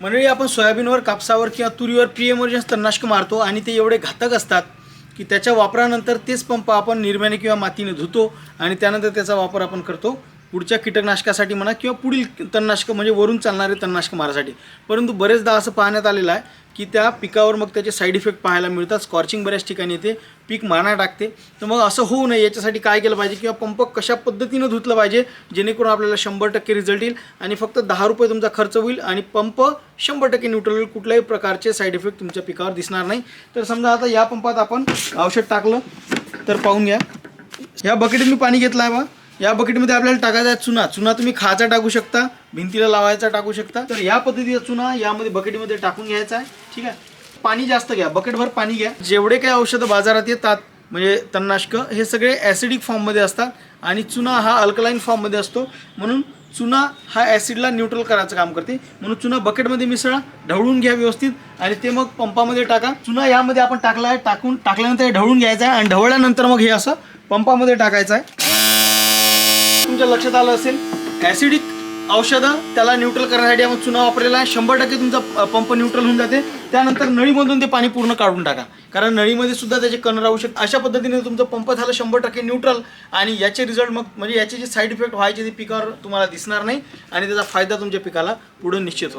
मंडळी आपण सोयाबीनवर कापसावर किंवा तुरीवर प्री एमर्जन्स तणनाशक मारतो आणि ते एवढे घातक असतात की त्याच्या वापरानंतर तेच पंप आपण निर्म्याने किंवा मातीने धुतो आणि त्यानंतर त्याचा वापर आपण करतो. पुढच्या कीटकनाशकासाठी म्हणा किंवा पुढील तणनाशक म्हणजे वरून चालणारे तणनाशक मारासाठी. परंतु बरेचदा असं पाहण्यात आलेलं आहे की त्या पिकावर मग त्याचे साईड इफेक्ट पाहायला मिळतात. स्कॉर्चिंग बऱ्याच ठिकाणी येते. पीक माना टाकते. तर मग असं होऊ नये याच्यासाठी काय केलं पाहिजे किंवा पंप कशा पद्धतीनं धुतलं पाहिजे जेणेकरून आपल्याला शंभर टक्के रिझल्ट येईल आणि फक्त दहा रुपये तुमचा खर्च होईल आणि पंप शंभर टक्के न्यूट्रल होईल. कुठल्याही प्रकारचे साईड इफेक्ट तुमच्या पिकावर दिसणार नाही. तर समजा आता या पंपात आपण औषध टाकलं तर पाहून घ्या. या बकेटीत मी पाणी घेतलं आहे बा. या बकेटमध्ये आपल्याला टाकायचा आहे चुना. चुना तुम्ही खाचा टाकू शकता भिंतीला लावायचा टाकू शकता. तर या पद्धतीचा चुना यामध्ये बकेटमध्ये टाकून घ्यायचा आहे. ठीक आहे? पाणी जास्त घ्या. बकेटभर पाणी घ्या. जेवढे काही औषधं बाजारात येतात म्हणजे तणनाशकं हे सगळे ॲसिडिक फॉर्ममध्ये असतात आणि चुना हा अल्कलाईन फॉर्ममध्ये असतो. म्हणून चुना हा ॲसिडला न्यूट्रल करायचं काम करते. म्हणून चुना बकेटमध्ये मिसळा ढवळून घ्या व्यवस्थित आणि ते मग पंपामध्ये टाका. चुना यामध्ये आपण टाकला आहे टाकून टाकल्यानंतर ढवळून घ्यायचं आहे आणि ढवळल्यानंतर मग हे असं पंपामध्ये टाकायचं आहे. तुमच्या लक्षात आलं असेल ॲसिडिक औषधं त्याला न्यूट्रल करण्यासाठी आपण चुना वापरलेला आहे. शंभर टक्के तुमचा पंप न्यूट्रल होऊन जाते. त्यानंतर नळीमधून ते पाणी पूर्ण काढून टाका. कारण नळीमध्ये सुद्धा त्याचे कण राहू शकतात अशा पद्धतीने तुमचं पंप झालं शंभर टक्के न्यूट्रल आणि याचे रिझल्ट मग म्हणजे याचे जे साईड इफेक्ट व्हायचे ते पिकावर तुम्हाला दिसणार नाही आणि त्याचा फायदा तुमच्या पिकाला पुढे निश्चित होतो